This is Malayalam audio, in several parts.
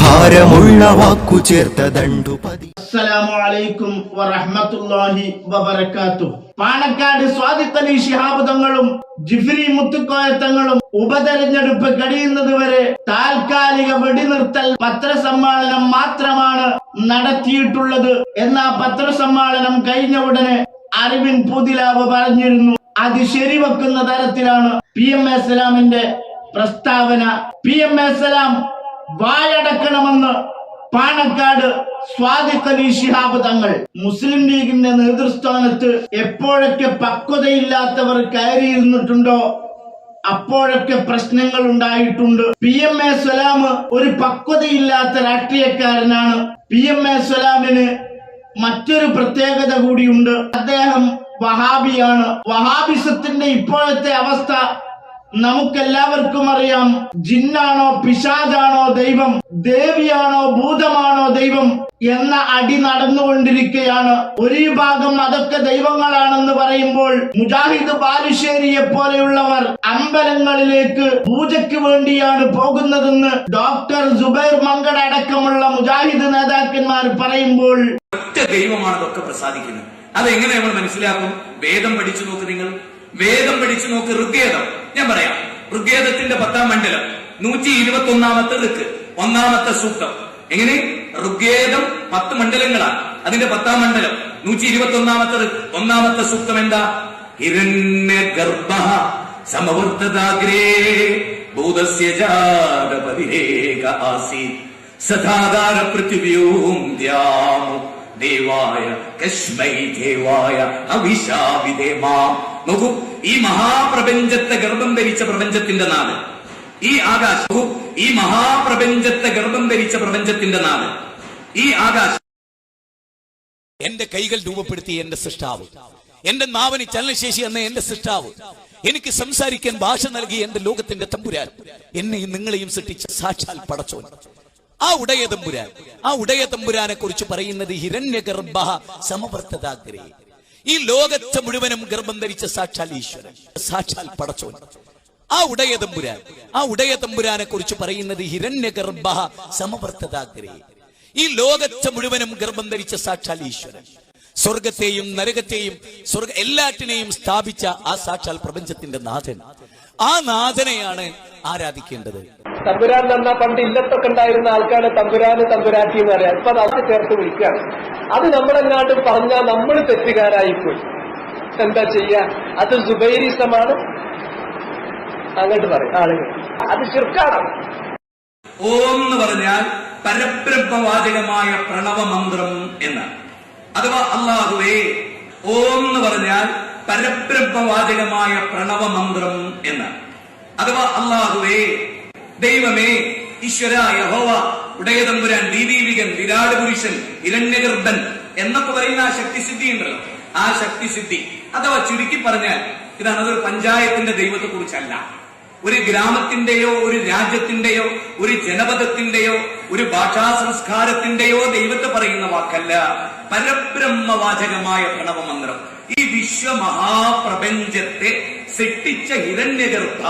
ഭാരമുള്ള വാക്കു ചേർത്ത ദണ്ടു പതി. അസ്സലാമു അലൈക്കും വറഹ്മത്തുള്ളാഹി വബറകാത്തു പാണക്കാട് സ്വാദിഖലി ശിഹാബ് തങ്ങളും ജിഫ്രി മുത്തുക്കോയ തങ്ങളും ഉപതെരഞ്ഞെടുപ്പ് കഴിയുന്നത് വരെ താൽക്കാലിക വെടിനിർത്തൽ പത്രസമ്മേളനം മാത്രമാണ് നടത്തിയിട്ടുള്ളത് എന്ന പത്രസമ്മേളനം കഴിഞ്ഞ ഉടനെ അറിവിൻ പുതിലാവ് പറഞ്ഞിരുന്നു. അത് ശരിവെക്കുന്ന തരത്തിലാണ് പി എം എ സലാമിന്റെ പ്രസ്താവന. പി എം എ സലാം വായടക്കണമെന്ന് പാണക്കാട് സ്വാദിഖ് ശിഹാബ് തങ്ങൾ മുസ്ലിം ലീഗിന്റെ നേതൃസ്ഥാനത്ത് എപ്പോഴൊക്കെ പക്വതയില്ലാത്തവർ കയറിയിരുന്നിട്ടുണ്ടോ? അപ്പോഴൊക്കെ പ്രശ്നങ്ങൾ ഉണ്ടായിട്ടുണ്ട്. പി എം എ സ്വലാം ഒരു പക്വതയില്ലാത്ത രാഷ്ട്രീയക്കാരനാണ്. പി എം എ സ്വലാമിന് മറ്റൊരു പ്രത്യേകത കൂടിയുണ്ട്. അദ്ദേഹം വഹാബിയാണ്. വഹാബിസത്തിന്റെ ഇപ്പോഴത്തെ അവസ്ഥ നമുക്കെല്ലാവർക്കും അറിയാം. ജിന്നാണോ പിശാജാണോ ദൈവം? ദേവിയാണോ ഭൂതമാണോ ദൈവം? എന്ന അടി നടന്നുകൊണ്ടിരിക്കുകയാണ് ഒരു വിഭാഗം അതൊക്കെ ദൈവങ്ങളാണെന്ന് പറയുമ്പോൾ മുജാഹിദ് ബാലുശ്ശേരിയെ പോലെയുള്ളവർ അമ്പലങ്ങളിലേക്ക് പൂജയ്ക്ക് വേണ്ടിയാണ് പോകുന്നതെന്ന് ഡോക്ടർ ജുബൈർ മങ്കട അടക്കമുള്ള മുജാഹിദ് നേതാക്കന്മാർ പറയുമ്പോൾ ദൈവമാണ് അതൊക്കെ പ്രസാദിക്കുന്നത്. അതെങ്ങനെ നമ്മൾ മനസ്സിലാക്കും? വേദം പഠിച്ചു നോക്ക് നിങ്ങൾ. വേദം പഠിച്ചു നോക്ക് ഋഗ്വേദം. ഞാൻ പറയാം. ഋഗ്വേദത്തിന്റെ പത്താം മണ്ഡലം. നൂറ്റി ഇരുപത്തി ഒന്നാമത്തെ ഋക്ക്. ഒന്നാമത്തെ സൂക്തം. എങ്ങനെ? ഋഗ്വേദം പത്ത് മണ്ഡലങ്ങളാണ്. അതിന്റെ പത്താം മണ്ഡലം. നൂറ്റി ഇരുപത്തി ഒന്നാമത്തെ ഋക്ക്. ഒന്നാമത്തെ സൂക്തം എന്താ? ഹിരണ്യ ഗർഭ സമവർത്തതാഗ്രേ ഭൂതസ്യ ജാതപതിരേക ആസീത്. സദാകാര പൃഥിവ്യോം ദ്യാമു ദേവായ കശ്മൈ ദേവായ അഭിശാപിതേമാ നോക്കൂ ഈ മഹാപ്രപഞ്ചത്തെ ഗർഭം ധരിച്ച പ്രപഞ്ചത്തിന്റെ നാട്. ഈ ആകാശവും ഈ മഹാപ്രപഞ്ചത്തെ ഗർഭം ധരിച്ച പ്രപഞ്ചത്തിന്റെ നാട്. ഈ ആകാശം എന്റെ കൈകൾ രൂപപ്പെടുത്തിയ എന്റെ സൃഷ്ടാവ്. എന്റെ നാവിന് ചലനശേഷി എന്ന എന്റെ സൃഷ്ടാവ്. എനിക്ക് സംസാരിക്കാൻ ഭാഷ നൽകി എന്റെ ലോകത്തിന്റെ തമ്പുരാൻ. എന്നെയും നിങ്ങളെയും സൃഷ്ടിച്ച സാക്ഷാൽ പടച്ചോൻ. ആ ഉടയ തമ്പുരാൻ ആ ഉടയ തമ്പുരാനെ കുറിച്ച് പറയുന്നത് ഹിരണ്യഗർഭ സമവർത്തതാഗ്രേ ഈ ലോകത്തെ മുഴുവനും ഗർഭം ധരിച്ച സാക്ഷാൽ ഈശ്വരൻ സാക്ഷാൽ പടച്ചോൻ. ആ ഉടയ തമ്പുരാൻ ആ ഉടയ തമ്പുരാനെ കുറിച്ച് പറയുന്നത് ഹിരണ്യഗർഭ സമവർത്തതാഗ്രഹി. ഈ ലോകത്തെ മുഴുവനും ഗർഭം ധരിച്ച സാക്ഷാൽ ഈശ്വരൻ. സ്വർഗത്തെയും നരകത്തെയും സ്വർഗ എല്ലാറ്റിനെയും സ്ഥാപിച്ച ആ സാക്ഷാൽ പ്രപഞ്ചത്തിന്റെ നാഥൻ. ആ നാഥനെയാണ് ആരാധിക്കേണ്ടത്. തമ്പുരാൻ എന്ന പണ്ട് ഇല്ലത്തൊക്കെ ഉണ്ടായിരുന്ന ആൾക്കാണ് തമ്പുരാന് തമ്പുരാറ്റി എന്ന് പറയാം. ഇപ്പൊ അത് ചേർത്ത് വിളിക്കുകയാണ് അത് നമ്മളെങ്ങാണ്ട് പറഞ്ഞാൽ നമ്മൾ തെറ്റുകാരായിപ്പോയി എന്താ ചെയ്യാ? അത് സുബൈരിസമാണ് അങ്ങോട്ട് പറയും ആളുകൾ. അത് ശിർക്കാണ് ഓം എന്ന് പറഞ്ഞാൽ പരബ്രഹ്മവാചകമായ പ്രണവമന്ത്രം എന്നാണ്. അഥവാ അള്ളാഹുവേ ഓം എന്ന് പറഞ്ഞാൽ പരബ്രഹ്മവാചകമായ പ്രണവമന്ത്രം എന്നാണ്. അഥവാ അള്ളാഹുവേ ദൈവമേ ഈശ്വര യഹോവ ഉടയതമ്പുരാൻ ദീദീവികൻ വിരാട് പുരുഷൻ ഇരണ്യഗർഭൻ എന്നൊക്കെ പറയുന്ന ആ ശക്തിസിദ്ധി ഉണ്ടല്ലോ. ആ ശക്തിസിദ്ധി അഥവാ ചുരുക്കി പറഞ്ഞാൽ ഇതാണ് അതൊരു പഞ്ചായത്തിന്റെ ദൈവത്തെ കുറിച്ചല്ല ഒരു ഗ്രാമത്തിന്റെയോ ഒരു രാജ്യത്തിന്റെയോ ഒരു ജനപദത്തിന്റെയോ ഒരു ഭാഷാ സംസ്കാരത്തിന്റെയോ ദൈവത്തെ പറയുന്ന വാക്കല്ല. പരബ്രഹ്മവാചകമായ പ്രണവമന്ത്രം. ഈ വിശ്വമഹാപ്രപഞ്ചത്തെ സൃഷ്ടിച്ച ഹിരണ്യഗർഭ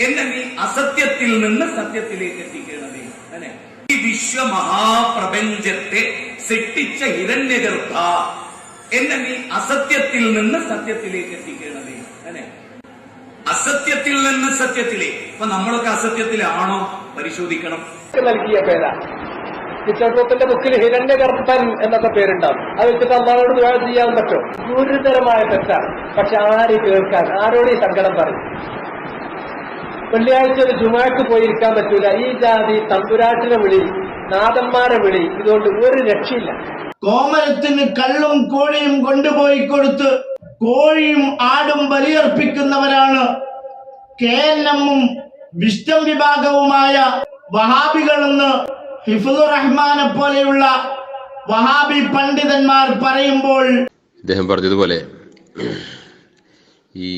എന്നെ നീ അസത്യത്തിൽ നിന്ന് സത്യത്തിലേക്ക് എത്തിക്കണമേ. അല്ലെ? ഈ വിശ്വമഹാപ്രപഞ്ചത്തെ സൃഷ്ടിച്ച ഹിരണ്യഗർഭ എന്നെ നീ അസത്യത്തിൽ നിന്ന് സത്യത്തിലേക്ക് എത്തിക്കണമേ അല്ലെ? അസത്യത്തിൽ നിന്ന് സത്യത്തിലേ ഇപ്പൊ നമ്മളൊക്കെ അസത്യത്തിലാണോ? പരിശോധിക്കണം. നൽകിയ പേരാ. ചിത്രത്തിന്റെ ബുക്കിൽ ഹിരണ്യഗർഭൻ എന്നൊക്കെ പേരുണ്ടാവും. അത് വെച്ചിട്ട് അമ്മാനോട് ദുആ ചെയ്യാൻ പറ്റും. ഗുരുതരമായ തെറ്റാണ്. പക്ഷെ ആര് കേൾക്കാൻ? ആരോട് ഈ സങ്കടം പറയും? വെള്ളിയാഴ്ച ഒരു ജുമാക്ക് പോയിരിക്കാൻ പറ്റൂല. ഈ ജാതി തമ്പുരാട്ടിനെ വിളി നാഥന്മാരെ വിളി. ഇതുകൊണ്ട് ഒരു രക്ഷയില്ല. കോമരത്തിന് കള്ളും കോഴിയും കൊണ്ടുപോയി കൊടുത്ത് കോഴിയും ആടും ബലിയർപ്പിക്കുന്നവരാണ് കെ എൻ എമ്മും വിഷ്ടം വിഭാഗവുമായ വഹാബികളെന്ന് ഹിഫുദുർ റഹ്മാനെ പോലെയുള്ള വഹാബി പണ്ഡിതന്മാർ പറയുമ്പോൾ അദ്ദേഹം പറഞ്ഞതുപോലെ ഈ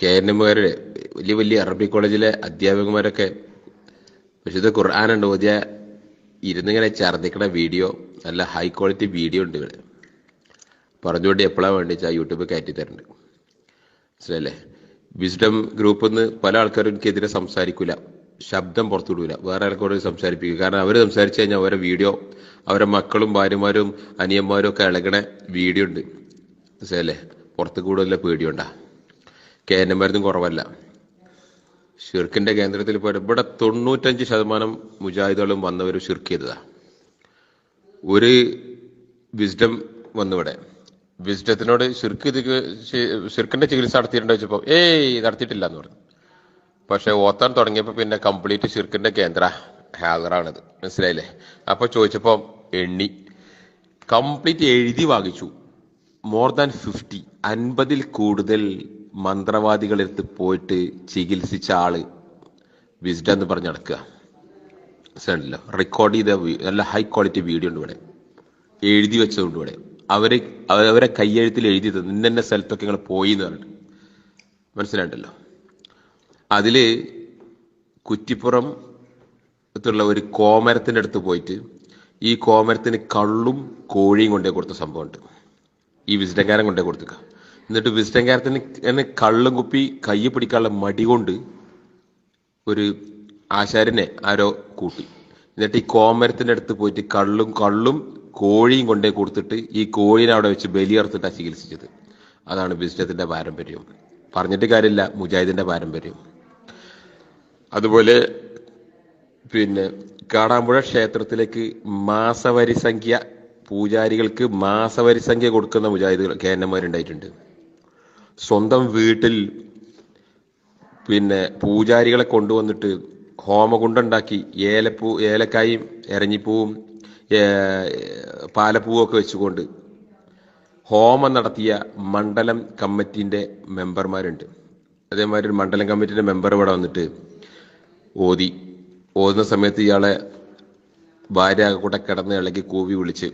കെ എൻ എമ്മുകാരുടെ വലിയ വലിയ അറബി കോളേജിലെ അധ്യാപകന്മാരൊക്കെ വിശുദ്ധ ഖുർആാനുണ്ട്. ഓതിയ ഇരുന്നിങ്ങനെ ഛർദ്ദിക്കണ വീഡിയോ നല്ല ഹൈ ക്വാളിറ്റി വീഡിയോ ഉണ്ട് ഇവിടെ. പറഞ്ഞുകൊണ്ട് എപ്പോഴാണ് വേണ്ടിച്ച യൂട്യൂബിൽ കയറ്റി തരുന്നുണ്ട് മനസ്സിലല്ലേ വിസ്ഡം ഗ്രൂപ്പിൽ നിന്ന് പല ആൾക്കാരും എനിക്കെതിരെ സംസാരിക്കില്ല ശബ്ദം പുറത്തു വിടൂല വേറെ ആൾക്കാരോട് സംസാരിപ്പിക്കും കാരണം അവർ സംസാരിച്ചു കഴിഞ്ഞാൽ അവരെ വീഡിയോ അവരെ മക്കളും ഭാര്യമാരും അനിയന്മാരും ഒക്കെ ഇളകണ വീഡിയോ ഉണ്ട്. മനസ്സിലല്ലേ പുറത്ത് കൂടുതൽ പേടിയുണ്ടാ. കെ എം കുറവല്ല. ഷിർക്കിന്റെ കേന്ദ്രത്തിൽ പോയിട്ട് ഇവിടെ തൊണ്ണൂറ്റഞ്ച് ശതമാനം മുജാഹിദുകളും വന്നവർ ഷിർക്ക് ചെയ്തതാ ഒരു വിസ്ഡം വന്നിവിടെ. വിസ്ഡത്തിനോട് ഷിർക്ക് ഷിർക്കിന്റെ ചികിത്സ നടത്തിയിട്ടുണ്ടോ വെച്ചപ്പോ ഏയ് നടത്തിയിട്ടില്ല എന്ന് പറഞ്ഞു. പക്ഷെ ഓത്താൻ തുടങ്ങിയപ്പോ പിന്നെ കംപ്ലീറ്റ് ഷിർക്കിന്റെ കേന്ദ്ര ഹാദറാണിത്. മനസ്സിലായില്ലേ? അപ്പൊ ചോദിച്ചപ്പോ എണ്ണി. കംപ്ലീറ്റ് എഴുതി വാങ്ങിച്ചു. മോർ ദാൻ ഫിഫ്റ്റി അൻപതിൽ കൂടുതൽ മന്ത്രവാദികളെടുത്ത് പോയിട്ട് ചികിത്സിച്ച ആൾ വിസ്ഡം എന്ന് പറഞ്ഞ് നടക്കുക. മനസ്സിലായില്ലോ റെക്കോർഡ് ചെയ്ത നല്ല ഹൈ ക്വാളിറ്റി വീഡിയോ ഉണ്ട് ഇവിടെ. എഴുതി വെച്ചതുകൊണ്ട് ഇവിടെ. അവരെ അവരെ കയ്യെഴുത്തിൽ എഴുതി തന്നു. സ്ഥലത്തൊക്കെ നിങ്ങൾ പോയി എന്ന് പറഞ്ഞിട്ട്. മനസ്സിലായിട്ടല്ലോ? അതിൽ കുറ്റിപ്പുറം ത്തുള്ള ഒരു കോമരത്തിന്റെ അടുത്ത് പോയിട്ട് ഈ കോമരത്തിന് കള്ളും കോഴിയും കൊണ്ടേ കൊടുത്ത സംഭവമുണ്ട് ഈ വിസിറ്റക്കാരൻ കൊണ്ടേ കൊടുത്തുക എന്നിട്ട് വിസിറ്റങ്കാരത്തിന് എന്നെ കള്ളും കുപ്പി കൈ പിടിക്കാനുള്ള മടി കൊണ്ട് ഒരു ആശാരനെ ആരോ കൂട്ടി. എന്നിട്ട് ഈ കോമരത്തിന്റെ അടുത്ത് പോയിട്ട് കള്ളും കള്ളും കോഴിയും കൊണ്ടേ കൊടുത്തിട്ട് ഈ കോഴീനെ അവിടെ വെച്ച് ബലിയർത്തിട്ടാണ് ചികിത്സിച്ചത്. അതാണ് വിസിറ്റത്തിന്റെ പാരമ്പര്യം. പറഞ്ഞിട്ട് കാര്യമില്ല മുജാഹിദിന്റെ പാരമ്പര്യം. അതുപോലെ പിന്നെ കാടാമ്പുഴ ക്ഷേത്രത്തിലേക്ക് മാസവരി സംഖ്യ പൂജാരികൾക്ക് മാസവരി സംഖ്യ കൊടുക്കുന്ന മുജാഹിദുകൾ കേന്നന്മാരുണ്ടായിട്ടുണ്ട് സ്വന്തം വീട്ടിൽ പിന്നെ പൂജാരികളെ കൊണ്ടുവന്നിട്ട് ഹോമകുണ്ടുണ്ടാക്കി ഏലപ്പൂ ഏലക്കായും എരഞ്ഞിപ്പൂവും പാലപ്പൂവും ഒക്കെ വെച്ചുകൊണ്ട് ഹോമം നടത്തിയ മണ്ഡലം കമ്മിറ്റിന്റെ മെമ്പർമാരുണ്ട്. അതേമാതിരി ഒരു മണ്ഡലം കമ്മിറ്റിന്റെ മെമ്പർ ഇവിടെ വന്നിട്ട് ഓതി. ഓതുന്ന സമയത്ത് ഇയാളെ ഭാര്യ കൂടെ കിടന്ന് ഇളകി കൂവി വിളിച്ച്.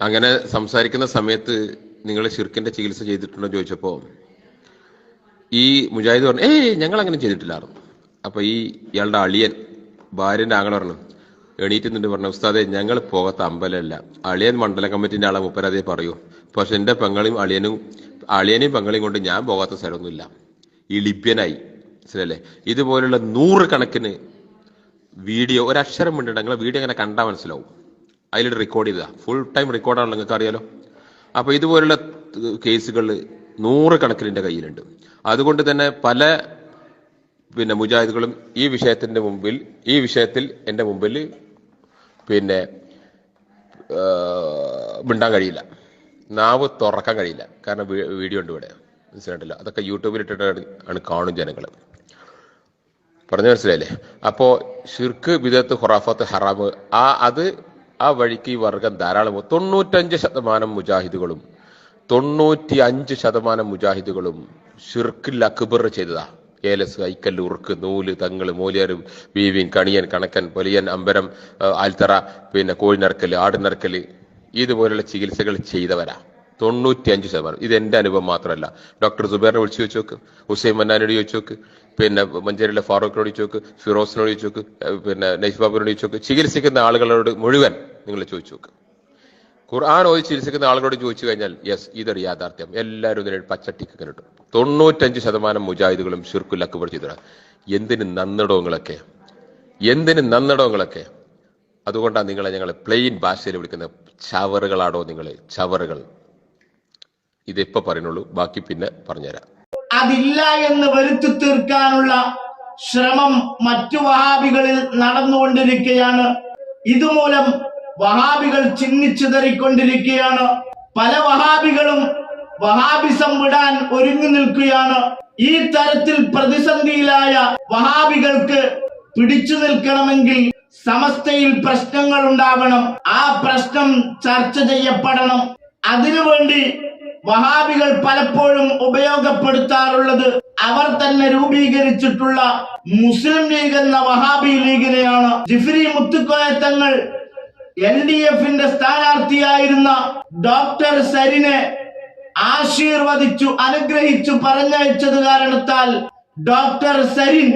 അങ്ങനെ സംസാരിക്കുന്ന സമയത്ത് നിങ്ങൾ ഷിർക്കിന്റെ ചികിത്സ ചെയ്തിട്ടുണ്ടോ ചോദിച്ചപ്പോൾ ചോദിച്ചപ്പോ ഈ മുജാഹിദ് പറഞ്ഞു ഏയ് ഞങ്ങൾ അങ്ങനെ ചെയ്തിട്ടില്ലായിരുന്നു. അപ്പൊ ഈ ഇയാളുടെ അളിയൻ ഭാര്യന്റെ ആങ്ങളെ പറഞ്ഞു എണീറ്റ് പറഞ്ഞു ഉസ്താദെ ഞങ്ങൾ പോകാത്ത അമ്പലമല്ല. അളിയൻ മണ്ഡലം കമ്മിറ്റിന്റെ ആളെ മുപ്പരാതെ പറയൂ. പക്ഷെ എന്റെ പെങ്ങളും അളിയനും അളിയനെയും പെങ്ങളെയും കൊണ്ട് ഞാൻ പോകാത്ത സ്ഥലമൊന്നുമില്ല. ഈ ലിബ്യനായി മനസ്സിലല്ലേ? ഇതുപോലുള്ള നൂറുകണക്കിന് വീഡിയോ ഒരക്ഷരം ഉണ്ട് നിങ്ങളെ വീഡിയോ അങ്ങനെ കണ്ടാൽ മനസ്സിലാവും. അതിൽ റെക്കോർഡ് ചെയ്താ ഫുൾ ടൈം റെക്കോർഡാണ് നിങ്ങൾക്ക് അറിയാലോ അപ്പൊ ഇതുപോലുള്ള കേസുകൾ നൂറുകണക്കിന് എന്റെ കയ്യിലുണ്ട്. അതുകൊണ്ട് തന്നെ പല പിന്നെ മുജാഹിദുകളും ഈ വിഷയത്തിന്റെ മുമ്പിൽ ഈ വിഷയത്തിൽ എന്റെ മുമ്പിൽ പിന്നെ മിണ്ടാൻ കഴിയില്ല. നാവ് തുറക്കാൻ കഴിയില്ല. കാരണം വീഡിയോ ഉണ്ട് ഇവിടെ. മനസ്സിലായിട്ടില്ല. അതൊക്കെ യൂട്യൂബിൽ ഇട്ടിട്ടാണ് ആണ് കാണും ജനങ്ങൾ പറഞ്ഞു മനസ്സിലായില്ലേ? അപ്പോൾ ഷിർക്ക് ബിദത്ത് ഖുറാഫത്ത് ഹറാമ് ആ അത് ആ വഴിക്ക് ഈ വർഗം ധാരാളം തൊണ്ണൂറ്റഞ്ച് ശതമാനം മുജാഹിദുകളും തൊണ്ണൂറ്റി അഞ്ച് ശതമാനം മുജാഹിദുകളും ഷിർക്കിൽ അക്ബർ ചെയ്തതാ. ഏലസ് ഐക്കൽ ഉറുക്ക് നൂൽ തങ്ങൾ മൂലിയർ ബീവിൻ കണിയൻ കണക്കൻ പൊലിയൻ അമ്പരം ആൽത്തറ പിന്നെ കോഴിനറക്കൽ ആടിനറക്കൽ ഇതുപോലുള്ള ചികിത്സകൾ ചെയ്തവരാ. തൊണ്ണൂറ്റി അഞ്ച് ശതമാനം. ഇത് എന്റെ അനുഭവം മാത്രമല്ല. ഡോക്ടർ സുബേറിനെ വിളിച്ചു ചോദിച്ചു നോക്ക്. ഹുസൈൻ മന്നാനോട് ചോദിച്ചു നോക്ക്. പിന്നെ മഞ്ചേരിയിലെ ഫാറൂഖിനോട് ചോദിച്ചു നോക്ക്. ഫിറോസിനോട് ചോദിച്ചു നോക്ക്. പിന്നെ നൈഫ് ബാബുവിനോട് ചോദിച്ചു നോക്ക്. ചികിത്സിക്കുന്ന ആളുകളോട് മുഴുവൻ നിങ്ങൾ ചോദിച്ചു നോക്ക്. ഖുർആൻ ഓതി ചികിത്സിക്കുന്ന ആളുകളോട് ചോദിച്ചു കഴിഞ്ഞാൽ യെസ് ഇതൊരു യാഥാർത്ഥ്യം. എല്ലാവരും ഇതിനെ പച്ചട്ടിക്ക് കിട്ടും തൊണ്ണൂറ്റഞ്ച് ശതമാനം മുജാഹിദുകളും ഷിർക്കുൽ അക്ബർ ചെയ്തതാണ് എന്തിന് നന്നിടവങ്ങളൊക്കെ എന്തിന് നന്നിടവങ്ങളൊക്കെ അതുകൊണ്ടാണ് നിങ്ങളെ ഞങ്ങൾ പ്ലെയിൻ ഭാഷയിൽ വിളിക്കുന്ന ചവറുകളാണോ നിങ്ങൾ ചവറുകൾ. ഇതിപ്പോ പറയുന്നുള്ളൂ. ബാക്കി പിന്നെ പറഞ്ഞുതരാം. അതില്ല എന്ന് വരുത്തി തീർക്കാനുള്ള ശ്രമം മറ്റു വഹാബികളിൽ നടന്നുകൊണ്ടിരിക്കുകയാണ്. ഇതുമൂലം വഹാബികൾ ചിന്നിച്ചിതറിക്കൊണ്ടിരിക്കുകയാണ് പല വഹാബികളും വഹാബിസം വിടാൻ ഒരുങ്ങി നിൽക്കുകയാണ്. ഈ തരത്തിൽ പ്രതിസന്ധിയിലായ വഹാബികൾക്ക് പിടിച്ചു നിൽക്കണമെങ്കിൽ സമസ്തയിൽ പ്രശ്നങ്ങൾ ഉണ്ടാവണം. ആ പ്രശ്നം ചർച്ച ചെയ്യപ്പെടണം. അതിനുവേണ്ടി വഹാബികൾ പലപ്പോഴും ഉപയോഗപ്പെടുത്താറുള്ളത് അവർ തന്നെ രൂപീകരിച്ചിട്ടുള്ള മുസ്ലിം ലീഗ് എന്ന വഹാബി ലീഗിനെയാണ്. ജിഫ്രി മുത്തുക്കോയത്തങ്ങൾ എൽ ഡി എഫിന്റെ സ്ഥാനാർത്ഥിയായിരുന്ന ഡോക്ടർ സരിനെ ആശീർവദിച്ചു അനുഗ്രഹിച്ചു പറഞ്ഞയച്ചത് കാരണത്താൽ ഡോക്ടർ സരിൻ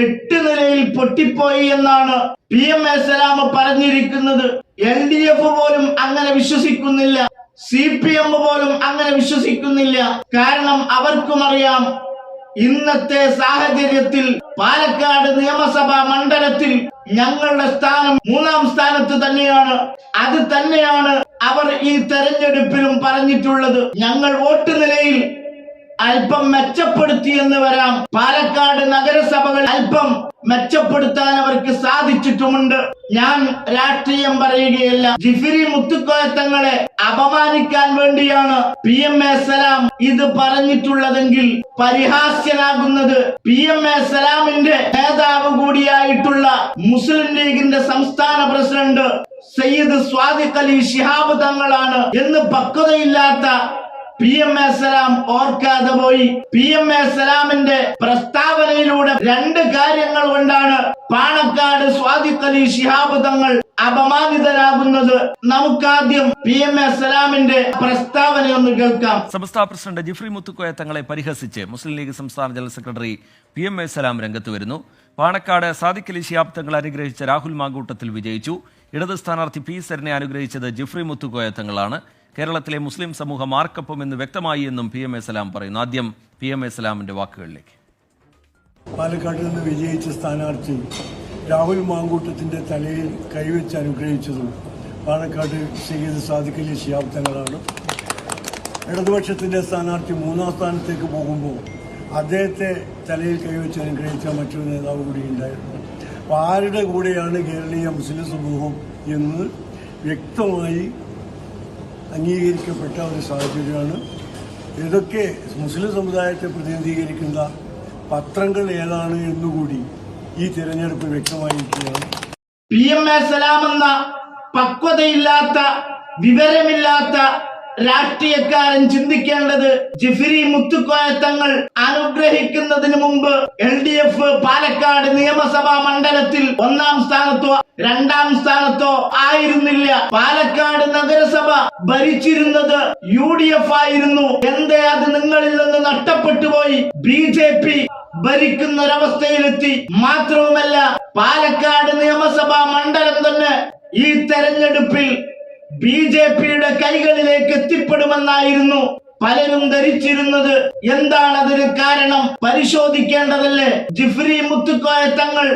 എട്ട് നിലയിൽ പൊട്ടിപ്പോയി എന്നാണ് പി എം എ സലാമ പറഞ്ഞിരിക്കുന്നത്. എൽ ഡി എഫ് പോലും അങ്ങനെ വിശ്വസിക്കുന്നില്ല. സി പി എം പോലും അങ്ങനെ വിശ്വസിക്കുന്നില്ല. കാരണം അവർക്കും അറിയാം ഇന്നത്തെ സാഹചര്യത്തിൽ പാലക്കാട് നിയമസഭാ മണ്ഡലത്തിൽ ഞങ്ങളുടെ സ്ഥാനം മൂന്നാം സ്ഥാനത്ത് തന്നെയാണ്. അത് തന്നെയാണ് അവർ ഈ തെരഞ്ഞെടുപ്പിലും പറഞ്ഞിട്ടുള്ളത്. ഞങ്ങൾ വോട്ട് നിലയിൽ അല്പം മെച്ചപ്പെടുത്തി എന്ന് വരാം. പാലക്കാട് നഗരസഭകൾ അല്പം മെച്ചപ്പെടുത്താൻ അവർക്ക് സാധിച്ചിട്ടുമുണ്ട്. ഞാൻ രാഷ്ട്രീയം പറയുകയല്ല. ജിഫിരി മുത്തുക്കോയത്തങ്ങളെ അപമാനിക്കാൻ വേണ്ടിയാണ് പി എം എ സലാം ഇത് പറഞ്ഞിട്ടുള്ളതെങ്കിൽ പരിഹാസ്യനാകുന്നത് പി എം എ സലാമിന്റെ നേതാവ് കൂടിയായിട്ടുള്ള മുസ്ലിം ലീഗിന്റെ സംസ്ഥാന പ്രസിഡന്റ് സയ്യിദ് സ്വാദിഖ് അലി ശിഹാബ് തങ്ങളാണ് എന്ന് പക്വതയില്ലാത്ത പി എം എ ഓർക്കാതെ പോയി. പി എം എ പ്രസ്താവനയിലൂടെ രണ്ട് കാര്യങ്ങൾ കൊണ്ടാണ് പാണക്കാട് സ്വാദിഖ് അലി ശിഹാബ് തങ്ങൾ അപമാനിതരാകുന്നത്. നമുക്കാദ്യം പി എം എ സലാമിന്റെ പ്രസ്താവനയൊന്ന് കേൾക്കാം. സംസ്ഥാന പ്രസിഡന്റ് ജിഫ്രി മുത്തുക്കോയ തങ്ങളെ പരിഹസിച്ച് മുസ്ലിം ലീഗ് സംസ്ഥാന general secretary P M A Salam രംഗത്ത് വരുന്നു. പാണക്കാട് സാദിഖ് അലി ശിഹാബ് തങ്ങൾ അനുഗ്രഹിച്ച രാഹുൽ മാങ്കൂട്ടത്തിൽ വിജയിച്ചു. ഇടത് സ്ഥാനാർത്ഥി പി സരനെ അനുഗ്രഹിച്ചത് ജിഫ്രി മുത്തുക്കോയ തങ്ങളാണ്. കേരളത്തിലെ മുസ്ലിം സമൂഹം ആർക്കൊപ്പം എന്ന് വ്യക്തമായി എന്നും പി എം എ സലാം പറയുന്നു. ആദ്യം പി എം എ സലാമിന്റെ വാക്കുകളിലേക്ക്. പാലക്കാട് നിന്ന് വിജയിച്ച സ്ഥാനാർത്ഥി രാഹുൽ മാങ്കൂട്ടത്തിന്റെ തലയിൽ കൈവച്ച് അനുഗ്രഹിച്ചതും പാലക്കാട് സയ്യിദ് സാധിക്കലി ശിയാബ്ദങ്ങളാണ് ഇടതുപക്ഷത്തിന്റെ സ്ഥാനാർത്ഥി മൂന്നാം സ്ഥാനത്തേക്ക് പോകുമ്പോൾ അദ്ദേഹത്തെ തലയിൽ കൈവച്ച് അനുഗ്രഹിച്ച മറ്റൊരു നേതാവ് കൂടി ഉണ്ടായിരുന്നു. അപ്പോൾ ആരുടെ കൂടെയാണ് കേരളീയ മുസ്ലിം സമൂഹം എന്ന് വ്യക്തമായി അംഗീകരിക്കപ്പെട്ട ഒരു സാഹചര്യമാണ്. ഇതൊക്കെ മുസ്ലിം സമുദായത്തെ പ്രതിനിധീകരിക്കുന്ന പത്രങ്ങൾ ഏതാണ് എന്നുകൂടി ഈ തിരഞ്ഞെടുപ്പ് വ്യക്തമായിരിക്കുകയാണ്. പി എം എ സലാം എന്ന പക്വതയില്ലാത്ത വിവരമില്ലാത്ത രാഷ്ട്രീയക്കാരൻ ചിന്തിക്കേണ്ടത് ജിഫിരി മുത്തുക്കോയ തങ്ങൾ അനുഗ്രഹിക്കുന്നതിന് മുമ്പ് എൽ ഡി എഫ് പാലക്കാട് നിയമസഭാ മണ്ഡലത്തിൽ ഒന്നാം സ്ഥാനത്തോ രണ്ടാം സ്ഥാനത്തോ ആയിരുന്നില്ല. പാലക്കാട് നഗരസഭ ഭരിച്ചിരുന്നത് യു ഡി എഫ് ആയിരുന്നു. എന്തേ അത് നിങ്ങളിൽ നിന്ന് നഷ്ടപ്പെട്ടു പോയി? ബി ജെ പി ഭരിക്കുന്ന ഒരവസ്ഥയിലെത്തി മാത്രവുമല്ല പാലക്കാട് നിയമസഭാ മണ്ഡലം തന്നെ ഈ തെരഞ്ഞെടുപ്പിൽ ബി ജെ പിയുടെ കൈകളിലേക്ക് എത്തിപ്പെടുമെന്നായിരുന്നു പലരും ധരിച്ചിരുന്നത്. എന്താണ് അതിന് കാരണം? പരിശോധിക്കേണ്ടതല്ലേ? ജിഫ്രി മുത്തുക്കോയ തങ്ങൾ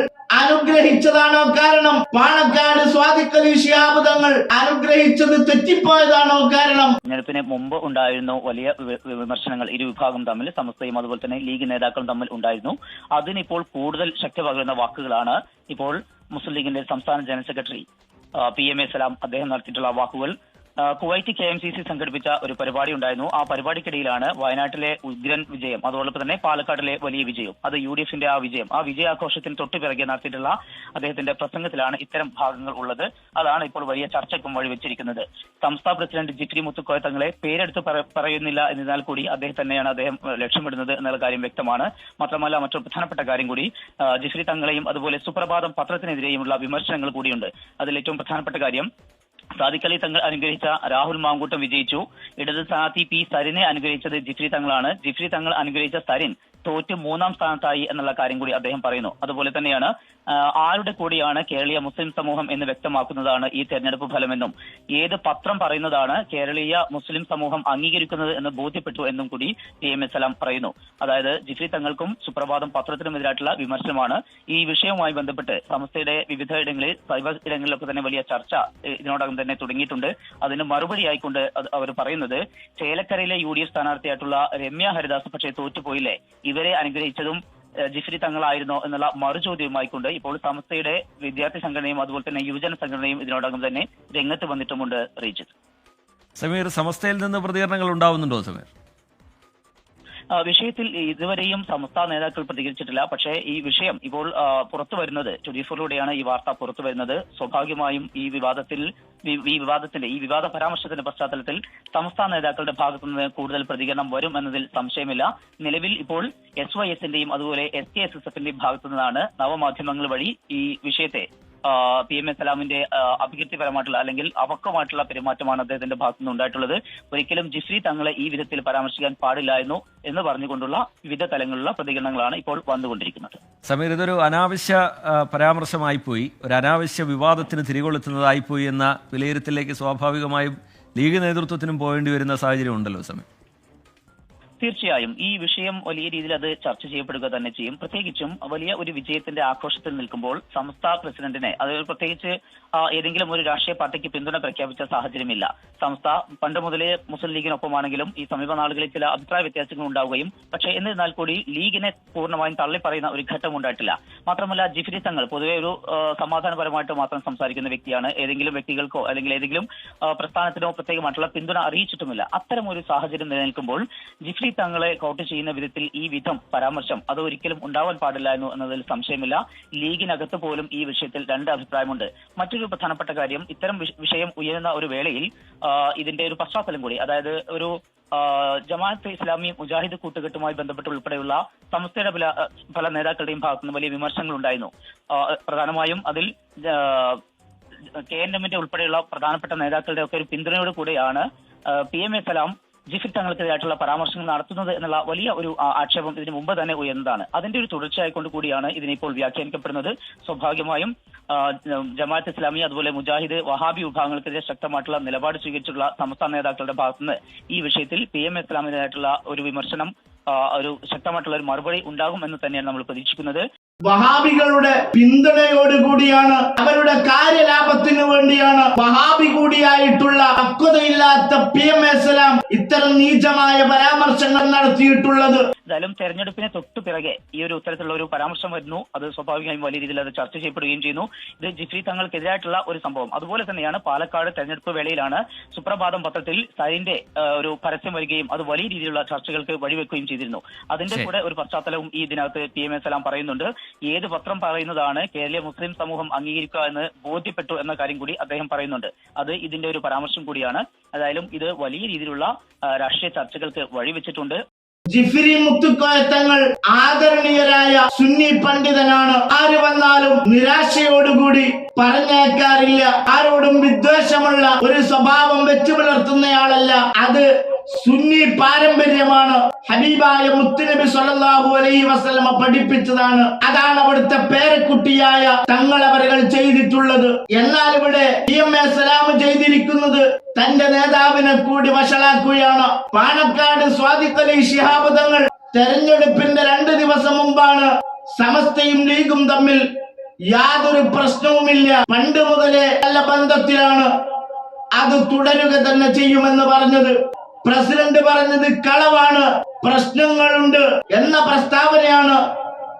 അനുഗ്രഹിച്ചതാണോ കാരണം? പാണക്കാട് അലി ശിഹാബ് തങ്ങൾ അനുഗ്രഹിച്ചത് തെറ്റിപ്പോയതാണോ കാരണം? തെരഞ്ഞെടുപ്പിന് മുമ്പ് ഉണ്ടായിരുന്നു വലിയ വിമർശനങ്ങൾ ഇരു വിഭാഗം തമ്മിൽ സമസ്തയും അതുപോലെ തന്നെ ലീഗ് നേതാക്കളും തമ്മിൽ ഉണ്ടായിരുന്നു. അതിനിപ്പോൾ കൂടുതൽ ശക്തി പകരുന്ന വാക്കുകളാണ് ഇപ്പോൾ മുസ്ലിം ലീഗിന്റെ സംസ്ഥാന general secretary P M A Salam അദ്ദേഹം നടത്തിയിട്ടുള്ള വാക്കുകൾ Kuwait K M C C സംഘടിപ്പിച്ച ഒരു പരിപാടി ഉണ്ടായിരുന്നു. ആ പരിപാടിക്കിടയിലാണ് വയനാട്ടിലെ ഉഗ്രൻ വിജയം അതോടൊപ്പം തന്നെ പാലക്കാടിലെ വലിയ വിജയം അത് യു ഡി എഫിന്റെ ആ വിജയം. ആ വിജയാഘോഷത്തിന് തൊട്ടു പിറകെ നടത്തിയിട്ടുള്ള അദ്ദേഹത്തിന്റെ പ്രസംഗത്തിലാണ് ഇത്തരം ഭാഗങ്ങൾ ഉള്ളത്. അതാണ് ഇപ്പോൾ വലിയ ചർച്ചയ്ക്കും വഴിവെച്ചിരിക്കുന്നത്. സംസ്ഥാന പ്രസിഡന്റ് ജിറ്റി മുത്തുക്കോയ തങ്ങളെ പേരെടുത്ത് പറയുന്നില്ല എന്നതിനാൽ കൂടി അദ്ദേഹം തന്നെയാണ് അദ്ദേഹം ലക്ഷ്യമിടുന്നത് എന്നുള്ള കാര്യം വ്യക്തമാണ്. മാത്രമല്ല മറ്റൊരു പ്രധാനപ്പെട്ട കാര്യം കൂടി ജിഫ്രി തങ്ങളെയും അതുപോലെ സുപ്രഭാതം പത്രത്തിനെതിരെയുമുള്ള വിമർശനങ്ങൾ കൂടിയുണ്ട്. അതിൽ ഏറ്റവും പ്രധാനപ്പെട്ട കാര്യം സാദിഖ് അലി തങ്ങൾ അനുഗ്രഹിച്ച രാഹുൽ മാങ്കൂട്ടം വിജയിച്ചു. ഇടത് സ്ഥാനാർത്ഥി പി സരിനെ അനുഗ്രഹിച്ചത് ജിഫ്രി തങ്ങളാണ്. ജിഫ്രി തങ്ങൾ അനുഗ്രഹിച്ച സരിൻ തോറ്റ് മൂന്നാം സ്ഥാനത്തായി എന്നുള്ള കാര്യം കൂടി അദ്ദേഹം പറയുന്നു. അതുപോലെ തന്നെയാണ് ആരുടെ കൂടിയാണ് കേരളീയ മുസ്ലിം സമൂഹം എന്ന് വ്യക്തമാക്കുന്നതാണ് ഈ തെരഞ്ഞെടുപ്പ് ഫലമെന്നും. ഏത് പത്രം പറയുന്നതാണ് കേരളീയ മുസ്ലിം സമൂഹം അംഗീകരിക്കുന്നത് എന്ന് ബോധ്യപ്പെട്ടു എന്നും കൂടി ടി എം എസ് എല്ലാം പറയുന്നു. അതായത് ജിഫ്രി തങ്ങൾക്കും സുപ്രഭാതം പത്രത്തിനുമെതിരായിട്ടുള്ള വിമർശനമാണ് ഈ വിഷയവുമായി ബന്ധപ്പെട്ട് സമസ്തയുടെ വിവിധ ഇടങ്ങളിൽ സൈബർ ഇടങ്ങളിലൊക്കെ തന്നെ വലിയ ചർച്ച ഇതിനോടകം തന്നെ തുടങ്ങിയിട്ടുണ്ട്. അതിന് മറുപടി ആയിക്കൊണ്ട് അവർ പറയുന്നത് ചേലക്കരയിലെ യു ഡി എഫ് സ്ഥാനാർത്ഥിയായിട്ടുള്ള രമ്യ ഹരിദാസ് പക്ഷേ തോറ്റുപോയില്ലേ? ഇവരെ അനുഗ്രഹിച്ചതും ജിഫ്രി തങ്ങളായിരുന്നോ എന്നുള്ള മറുചോദ്യവുമായിക്കൊണ്ട് ഇപ്പോൾ സമസ്തയുടെ വിദ്യാർത്ഥി സംഘടനയും അതുപോലെ തന്നെ യുവജന സംഘടനയും ഇതിനോടകം തന്നെ രംഗത്ത് വന്നിട്ടുമുണ്ട് റീജിത്ത് സമീർ സമസ്തയിൽ നിന്ന് പ്രതികരണങ്ങൾ ഉണ്ടാവുന്നുണ്ടോ സമീർ? വിഷയത്തിൽ ഇതുവരെയും സംസ്ഥാന നേതാക്കൾ പ്രതികരിച്ചിട്ടില്ല. പക്ഷേ ഈ വിഷയം ഇപ്പോൾ പുറത്തു വരുന്നത് ട്വന്റി ഈ വാർത്ത പുറത്തു വരുന്നത്. സ്വാഭാവികമായും ഈ വിവാദത്തിൽ ഈ വിവാദത്തിന്റെ ഈ വിവാദ പരാമർശത്തിന്റെ പശ്ചാത്തലത്തിൽ സംസ്ഥാന നേതാക്കളുടെ ഭാഗത്തു നിന്ന് കൂടുതൽ പ്രതികരണം വരും എന്നതിൽ സംശയമില്ല. നിലവിൽ ഇപ്പോൾ എസ് വൈ എസിന്റെയും അതുപോലെ എസ് കെ എസ് എസ് എഫിന്റെയും ഭാഗത്തു നിന്നാണ് നവമാധ്യമങ്ങൾ വഴി ഈ വിഷയത്തെ പി എം എ സലാമിന്റെ അഭികൃതിപരമായിട്ടുള്ള അല്ലെങ്കിൽ അവക്കമായിട്ടുള്ള പെരുമാറ്റമാണ് അദ്ദേഹത്തിന്റെ ഭാഗത്തു നിന്ന് ഉണ്ടായിട്ടുള്ളത്. ഒരിക്കലും ജിഫ്രി തങ്ങളെ ഈ വിധത്തിൽ പരാമർശിക്കാൻ പാടില്ലായിരുന്നു എന്ന് പറഞ്ഞുകൊണ്ടുള്ള വിവിധ തലങ്ങളിലുള്ള പ്രതികരണങ്ങളാണ് ഇപ്പോൾ വന്നുകൊണ്ടിരിക്കുന്നത്. സമീർ ഇതൊരു അനാവശ്യ പരാമർശമായി പോയി. ഒരു അനാവശ്യ വിവാദത്തിന് തിരികൊളുത്തുന്നതായി പോയി എന്ന വിലയിരുത്തലിലേക്ക് സ്വാഭാവികമായും ലീഗ് നേതൃത്വത്തിനും പോകേണ്ടി വരുന്ന സാഹചര്യം ഉണ്ടല്ലോ സമീർ? തീർച്ചയായും ഈ വിഷയം വലിയ രീതിയിൽ അത് ചർച്ച ചെയ്യപ്പെടുക തന്നെ ചെയ്യും. പ്രത്യേകിച്ചും വലിയ ഒരു വിജയത്തിന്റെ ആഘോഷത്തിൽ നിൽക്കുമ്പോൾ സംസ്ഥാന പ്രസിഡന്റിനെ അത് പ്രത്യേകിച്ച് ഏതെങ്കിലും ഒരു രാഷ്ട്രീയ പാർട്ടിക്ക് പിന്തുണ പ്രഖ്യാപിച്ച സാഹചര്യമില്ല. സംസ്ഥ പണ്ട് മുതലേ മുസ്ലിം ലീഗിനൊപ്പമാണെങ്കിലും ഈ സമീപ നാളുകളിൽ ചില അഭിപ്രായ വ്യത്യാസങ്ങൾ ഉണ്ടാവുകയും പക്ഷേ എന്നിരുന്നാൽ കൂടി ലീഗിനെ പൂർണമായും തള്ളിപ്പറയുന്ന ഒരു ഘട്ടം ഉണ്ടായിട്ടില്ല. മാത്രമല്ല ജിഫിനി തങ്ങൾ പൊതുവെ ഒരു സമാധാനപരമായിട്ട് മാത്രം സംസാരിക്കുന്ന വ്യക്തിയാണ്. ഏതെങ്കിലും വ്യക്തികൾക്കോ അല്ലെങ്കിൽ ഏതെങ്കിലും പ്രസ്ഥാനത്തിനോ പ്രത്യേകമായിട്ടുള്ള പിന്തുണ അറിയിച്ചിട്ടുമില്ല. അത്തരം ഒരു സാഹചര്യം നിലനിൽക്കുമ്പോൾ ജിഫ്രി തങ്ങളെ കോട്ട് ചെയ്യുന്ന വിധത്തിൽ ഈ വിധം പരാമർശം അത് ഒരിക്കലും ഉണ്ടാവാൻ പാടില്ലായിരുന്നു എന്നതിൽ സംശയമില്ല. ലീഗിനകത്ത് പോലും ഈ വിഷയത്തിൽ രണ്ട് അഭിപ്രായമുണ്ട്. മറ്റൊരു പ്രധാനപ്പെട്ട കാര്യം ഇത്തരം വിഷയം ഉയരുന്ന ഒരു വേളയിൽ ഇതിന്റെ ഒരു പശ്ചാത്തലം കൂടി അതായത് ഒരു ജമാഅത്ത് ഇസ്ലാമി മുജാഹിദ് കൂട്ടുകെട്ടുമായി ബന്ധപ്പെട്ട് ഉൾപ്പെടെയുള്ള സംസ്ഥയുടെ പല പല നേതാക്കളുടെയും ഭാഗത്തുനിന്ന് വലിയ വിമർശനങ്ങൾ ഉണ്ടായിരുന്നു. പ്രധാനമായും അതിൽ കെ എൻ എമ്മിന്റെ ഉൾപ്പെടെയുള്ള പ്രധാനപ്പെട്ട നേതാക്കളുടെ ഒക്കെ ഒരു പിന്തുണയോട് കൂടിയാണ് P M A Salam Jifri തങ്ങൾക്കെതിരായിട്ടുള്ള പരാമർശങ്ങൾ നടത്തുന്നത് എന്നുള്ള വലിയ ഒരു ആക്ഷേപം ഇതിനു മുമ്പ് തന്നെ ഉയർന്നതാണ്. അതിന്റെ ഒരു തുടർച്ചയായിക്കൊണ്ട് കൂടിയാണ് ഇതിനിപ്പോൾ വ്യാഖ്യാനിക്കപ്പെടുന്നത്. സ്വാഭാവികമായും ജമാഅത്ത് ഇസ്ലാമി അതുപോലെ മുജാഹിദ് വഹാബി വിഭാഗങ്ങൾക്കെതിരെ ശക്തമായിട്ടുള്ള നിലപാട് സ്വീകരിച്ചിട്ടുള്ള സംസ്ഥാന നേതാക്കളുടെ ഭാഗത്തുനിന്ന് ഈ വിഷയത്തിൽ പി എം ഇസ്ലാമിനെതിരായിട്ടുള്ള ഒരു വിമർശനം ഒരു ശക്തമായിട്ടുള്ള ഒരു മറുപടി ഉണ്ടാകും എന്ന് തന്നെയാണ് നമ്മൾ പ്രതീക്ഷിക്കുന്നത്. വഹാബികളുടെ പിന്തുണയോടുകൂടിയാണ് അവരുടെ കാര്യലാഭത്തിന് വേണ്ടിയാണ് വഹാബി കൂടിയായിട്ടുള്ള പക്വതയില്ലാത്ത പി എം എസ്ലാം ഇത്തരം നീചമായ പരാമർശങ്ങൾ നടത്തിയിട്ടുള്ളത്. എന്തായാലും തെരഞ്ഞെടുപ്പിന് തൊട്ടു പിറകെ ഈ ഒരു ഉത്തരത്തിലുള്ള ഒരു പരാമർശം വരുന്നു. അത് സ്വാഭാവികമായും വലിയ രീതിയിൽ അത് ചർച്ച ചെയ്യപ്പെടുകയും ചെയ്യുന്നു. ഇത് ജിഫ്രി തങ്ങൾക്കെതിരായിട്ടുള്ള ഒരു സംഭവം. അതുപോലെ തന്നെയാണ് പാലക്കാട് തെരഞ്ഞെടുപ്പ് വേളയിലാണ് സുപ്രഭാതം പത്രത്തിൽ സരിന്റെ ഒരു പരസ്യം വരികയും അത് വലിയ രീതിയിലുള്ള ചർച്ചകൾക്ക് വഴിവെക്കുകയും ചെയ്തിരുന്നു. അതിന്റെ കൂടെ ഒരു പശ്ചാത്തലവും ഈ ഇതിനകത്ത് പി എം എസ് എല്ലാം പറയുന്നുണ്ട്. ഏത് പത്രം പറയുന്നതാണ് കേരളീയ മുസ്ലിം സമൂഹം അംഗീകരിക്കുക എന്ന് ബോധ്യപ്പെട്ടു എന്ന കാര്യം കൂടി അദ്ദേഹം പറയുന്നുണ്ട്. അത് ഇതിന്റെ ഒരു പരാമർശം കൂടിയാണ്. ഏതായാലും ഇത് വലിയ രീതിയിലുള്ള രാഷ്ട്രീയ ചർച്ചകൾക്ക് വഴിവെച്ചിട്ടുണ്ട്. ജിഫിരി മുത്തുക്കോയത്തങ്ങൾ ആദരണീയരായ സുന്നി പണ്ഡിതനാണ്. ആര് വന്നാലും നിരാശയോടുകൂടി പറഞ്ഞേക്കാറില്ല ആരോടും വിദ്വേഷമുള്ള ഒരു സ്വഭാവം വെച്ചു പുലർത്തുന്നയാളല്ല. അത് സുന്നി പാരമ്പര്യമാണ്. ഹബീബായ മുത്തുനബി സല്ലല്ലാഹു അലൈഹി വസല്ലമ പഠിപ്പിച്ചതാണ്. അതാണ് അവിടുത്തെ പേരക്കുട്ടിയായ തങ്ങളവറുകൾ ചെയ്തിട്ടുള്ളത്. എന്നാൽ ഇവിടെ ഇ എം എ സലാം ചെയ്തിരിക്കുന്നത് തന്റെ നേതാവിനെ കൂടി വഷളാക്കുകയാണ്. പാണക്കാട് സ്വാതിത്തലി ശിഹാബ് തങ്ങൾ തെരഞ്ഞെടുപ്പിന്റെ രണ്ട് ദിവസം മുമ്പാണ് സമസ്തയും ലീഗും തമ്മിൽ യാതൊരു പ്രശ്നവുമില്ല. പണ്ട് മുതലേ നല്ല ബന്ധത്തിലാണ്. അത് തുടരുക തന്നെ ചെയ്യുമെന്ന് പറഞ്ഞത്. പ്രസിഡന്റ് പറഞ്ഞത് കളവാണ്. പ്രശ്നങ്ങളുണ്ട് എന്ന പ്രസ്താവനയാണ്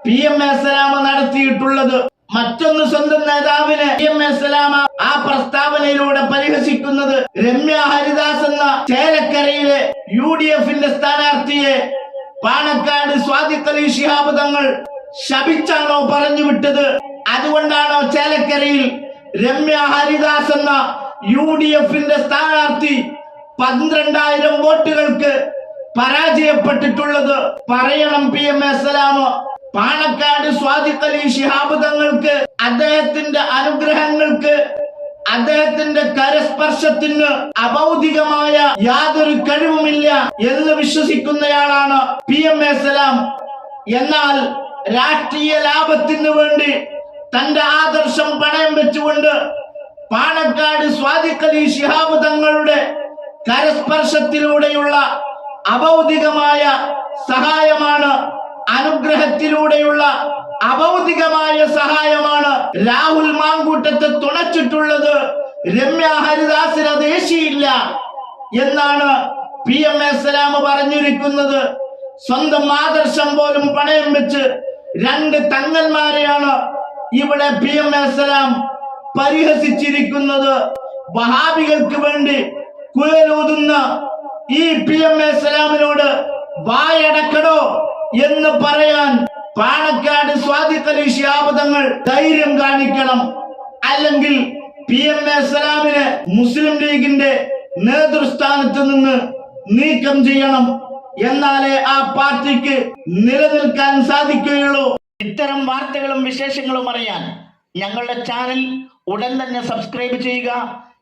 പി എം എ സലാമ നടത്തിയിട്ടുള്ളത്. മറ്റൊന്ന് സ്വന്തം നേതാവിനെ എം എസ് ആ പ്രസ്താവനയിലൂടെ പരിഹസിക്കുന്നത് രമ്യ ഹരിദാസ് എന്ന ചേലക്കരയിലെ യു ഡി എഫിന്റെ സ്ഥാനാർത്ഥിയെ പാണക്കാട് സ്വാദിഖ് അലി ശിഹാബ് തങ്ങൾ ശപിച്ചാണോ പറഞ്ഞു വിട്ടത്? അതുകൊണ്ടാണോ ചേലക്കരയിൽ രമ്യ ഹരിദാസ് എന്ന യു ഡി എഫിന്റെ സ്ഥാനാർത്ഥി പന്ത്രണ്ടായിരം വോട്ടുകൾക്ക് പരാജയപ്പെട്ടിട്ടുള്ളത് പറയണം P M S Panakkad Sadiq Shihab തങ്ങൾക്ക് അദ്ദേഹത്തിന്റെ അനുഗ്രഹങ്ങൾക്ക് അദ്ദേഹത്തിന്റെ കരസ്പർശത്തിന് അഭൗതികമായ യാതൊരു കഴിവുമില്ല എന്ന് വിശ്വസിക്കുന്നയാളാണ് പി എം എ സലാം. എന്നാൽ രാഷ്ട്രീയ ലാഭത്തിന് വേണ്ടി തന്റെ ആദർശം പണയം വെച്ചുകൊണ്ട് പാണക്കാട് സ്വാദിഖ് ശിഹാബ് തങ്ങളുടെ കരസ്പർശത്തിലൂടെയുള്ള അഭൗതികമായ സഹായമാണ് അനുഗ്രഹത്തിലൂടെയുള്ള അഭൗതികമായ സഹായമാണ് രാഹുൽ മാങ്കൂട്ടത്തെ തുണച്ചിട്ടുള്ളത്. രമ്യ ഹരിദാസിന് അത് എന്നാണ് പി എം എ സലാം പറഞ്ഞിരിക്കുന്നത്. സ്വന്തം ആദർശം പോലും പണയം വെച്ച് രണ്ട് തങ്ങന്മാരെയാണ് ഇവിടെ പി എം എ സലാം പരിഹസിച്ചിരിക്കുന്നത്. വഹാബികൾക്ക് വേണ്ടി കുഴലൂതുന്ന ഈ പി എം എ സലാമിനോട് വായടക്കടോ എന്ന് പറയാൻ പാണക്കാട് അലി ശിഹാബ് ധൈര്യം കാണിക്കണം. അല്ലെങ്കിൽ പി എം എ സലാമിനെ മുസ്ലിം ലീഗിന്റെ നേതൃസ്ഥാനത്ത് നിന്ന് നീക്കം ചെയ്യണം. എന്നാലേ ആ പാർട്ടിക്ക് നിലനിൽക്കാൻ സാധിക്കുകയുള്ളൂ. ഇത്തരം വാർത്തകളും വിശേഷങ്ങളും അറിയാൻ ഞങ്ങളുടെ ചാനൽ ഉടൻ തന്നെ സബ്സ്ക്രൈബ് ചെയ്യുക.